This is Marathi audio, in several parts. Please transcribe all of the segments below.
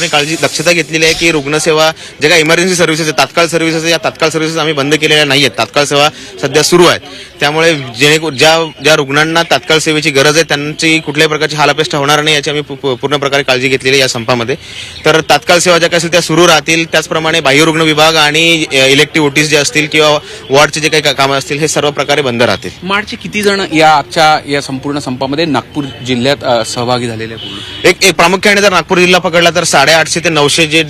पूर्ण काळजी दक्षता घेतलेली आहे की रुग्णसेवा जे काही इमर्जन्सी सर्व्हिसेस आहेत तात्काळ सर्व्हिसेस या तात्काळ सर्व्हिसेस आम्ही बंद केलेल्या नाही आहेत तात्काळ सेवा सध्या सुरू आहेत. त्यामुळे जेणे ज्या ज्या रुग्णांना तात्काळ सेवेची गरज आहे त्यांची कुठल्याही प्रकारची हालापेष्टा होणार नाही याची आम्ही पूर्ण प्रकारे काळजी घेतलेली आहे या संपामध्ये. तर तात्काळ सेवा ज्या काही असतील त्या सुरू राहतील. त्याचप्रमाणे बाह्यरुग्ण विभाग आणि इलेक्टिव्ह ओटीस जे असतील किंवा वॉर्डचे जे काही कामं असतील हे सर्व प्रकारे बंद राहतील. मार्चचे किती जण या आजच्या या संपूर्ण संपामध्ये नागपूर जिल्ह्यात सहभागी झालेले एक एक प्रामुख्याने जर नागपूर जिल्हा पकडला तर साडेआठशे ते नऊशे जे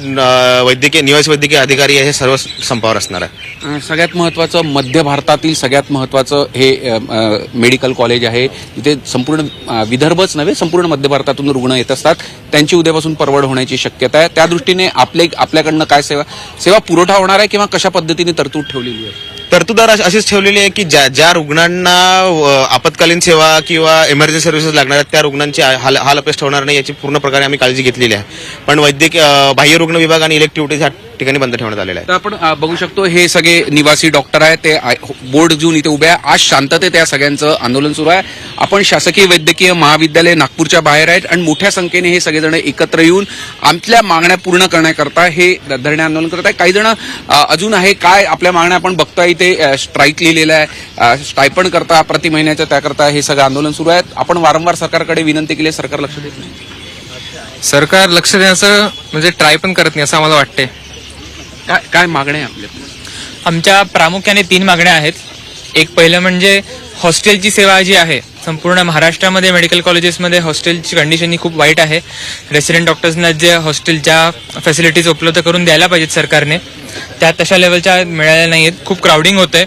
वैद्यकीय निवासी वैद्यकीय अधिकारी आहे हे सर्व संपावर असणार आहे. सगळ्यात महत्वाचं मध्य भारतातील सगळ्यात महत्वाचं हे मेडिकल कॉलेज आहे तिथे संपूर्ण विदर्भच नव्हे संपूर्ण मध्य भारतातून रुग्ण येत असतात. त्यांची उद्यापासून परवड होण्याची शक्यता आहे. त्या दृष्टीने आपले आपल्याकडनं काय सेवा सेवा पुरवठा होणार आहे किंवा कशा पद्धतीने तरतूद ठेवलेली आहे? तरतूदार अशी- अशीच ठेवलेली आहे की ज्या ज्या रुग्णांना आपत्कालीन सेवा किंवा इमर्जन्सी सर्व्हिसेस लागणार आहेत त्या रुग्णांची हाल हाल अपेष्ट होणार नाही याची पूर्ण प्रकारे आम्ही काळजी घेतलेली आहे. पण वैद्यकीय बाह्य रुग्ण विभाग आणि इलेक्टिव्हिटीज ह्या ठिकाणी बंद ठेवण्यात आलेला आहे. तर आपण अ, बघू शकतो हे सगळे निवासी डॉक्टर आहेत ते आय- बोर्ड घेऊन इथे उभे आहे आज शांततेत या सगळ्यांचं आंदोलन सुरू आहे. आपण शासकीय वैद्यकीय महाविद्यालय नागपूरच्या बाहेर आहेत आणि मोठ्या संख्येने हे सगळेजण एकत्र येऊन आमच्या मागण्या पूर्ण करण्याकरता हे धरणे आंदोलन करत आहे काही जण अ, अजून आहे काय आपल्या मागण्या आपण बघतोय इथे अ, स्ट्राईक लिहिलेलं आहे स्टायपण करता प्रति महिन्याच्या त्याकरता हे सगळं आंदोलन सुरू आहे. आपण वारंवार सरकारकडे विनंती केली आहे, सरकार लक्ष देत नाही. सरकार लक्ष देण्याचं म्हणजे ट्राय पण करत नाही असं आम्हाला वाटते काय काय मागण्या आहे आपल्या? आमच्या प्रामुख्याने तीन मागण्या आहेत. एक पहिलं म्हणजे हॉस्टेलची सेवा जी आहे संपूर्ण महाराष्ट्रामध्ये मेडिकल कॉलेजेसमध्ये हॉस्टेलची कंडिशन ही खूप वाईट आहे. रेसिडेंट डॉक्टर्सना जे हॉस्टेलच्या फॅसिलिटीज उपलब्ध करून द्यायला पाहिजेत सरकारने त्या तशा लेवलच्या मिळाल्या नाही आहेत खूप क्राउडिंग होतं आहे